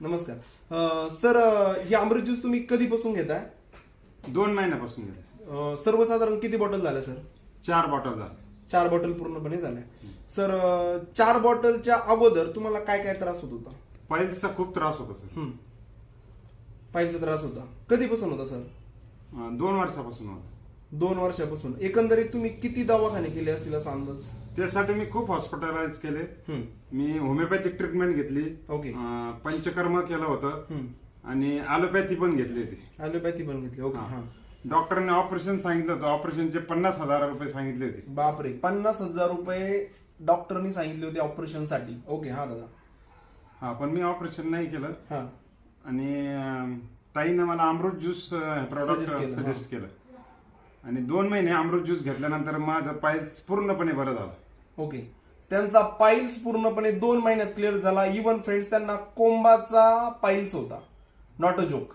नमस्कार. सर हे अमृत ज्यूस तुम्ही कधीपासून घेताय? दोन महिन्यापासून गेले सर्वसाधारण किती बॉटल झाल्या सर? चार बॉटल झाले. चार बॉटल पूर्णपणे झाल्या. सर चार बॉटलच्या अगोदर तुम्हाला काय काय त्रास होत होता? पायलचा खूप त्रास होता सर. हम्म. त्रास होता. कधीपासून होता सर? अं, दोन वर्षापासून होता. दोन वर्षापासून. एकंदरीत तुम्ही किती दवाखाने केले असतील असा अंदाज? त्यासाठी मी खूप हॉस्पिटलाइज केले. हम्म. मी होमिओपॅथिक ट्रीटमेंट घेतली. ओके. अं, पंचकर्म केलं होतं. हम्म. आणि ॲलोपॅथी पण घेतली होती. ॲलोपॅथी पण घेतली. ओके हा. हा. डॉक्टरने ऑपरेशन सांगितलं होतं. ऑपरेशनचे पन्नास हजार रुपये सांगितले होते. बापरे. पन्नास हजार रुपये डॉक्टरनी सांगितले होते ऑपरेशनसाठी. ओके हा दादा. हा पण मी ऑपरेशन नाही केलं. हा. आणि अं, ताईनं मला अमृत ज्यूस प्रॉडक्ट केलं, सजेस्ट केलं. आणि दोन महिने अमृत ज्यूस घेतल्यानंतर माझं पाय पूर्णपणे बरं झालं. ओके. त्यांचा पाईल्स पूर्णपणे दोन महिन्यात क्लिअर झाला. इवन फ्रेंड्स त्यांना कोंबाचा पाईल्स होता. Not a joke